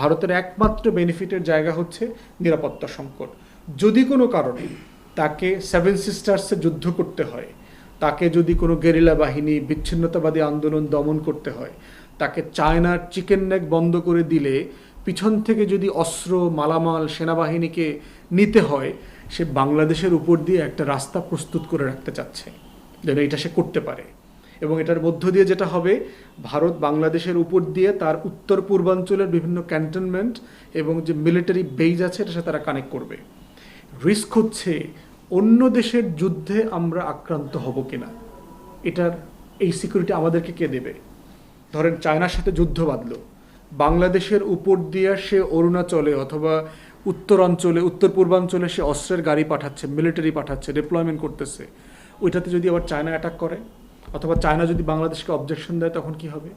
ভারতের একমাত্র বেনিফিটের জায়গা হচ্ছে নিরাপত্তা সংকট। যদি কোনো কারণে তাকে সেভেন সিস্টার্সে যুদ্ধ করতে হয়, তাকে যদি কোনো গেরিলা বাহিনী বিচ্ছিন্নতাবাদী আন্দোলন দমন করতে হয়, তাকে চায়নার চিকেন নেক বন্ধ করে দিলে পিছন থেকে যদি অস্ত্র, মালামাল, সেনাবাহিনীকে নিতে হয়, সে বাংলাদেশের উপর দিয়ে একটা রাস্তা প্রস্তুত করে রাখতে চাচ্ছে। যেন এটা সে করতে পারে। এবং এটার মধ্য দিয়ে যেটা হবে, ভারত বাংলাদেশের উপর দিয়ে তার উত্তর পূর্বাঞ্চলের বিভিন্ন ক্যান্টনমেন্ট এবং যে মিলিটারি বেজ আছে এটার সাথে তারা কানেক্ট করবে। রিস্ক হচ্ছে অন্য দেশের যুদ্ধে আমরা আক্রান্ত হব কিনা। এটার এই সিকিউরিটি আমাদেরকে কে দেবে? ধরেন চায়নার সাথে যুদ্ধ বাঁধলো। বাংলাদেশের উপর দিয়ে সে অরুণাচলে অথবা উত্তরাঞ্চলে, উত্তর পূর্বাঞ্চলে সে অস্ত্রের গাড়ি পাঠাচ্ছে মিলিটারি পাঠাচ্ছে ডিপ্লয়মেন্ট করতেছে। ওইটাতে যদি আবার চায়না অ্যাটাক করে অথবা চায়না যদি বাংলাদেশকে অবজেকশন দেয় তখন কি হবে?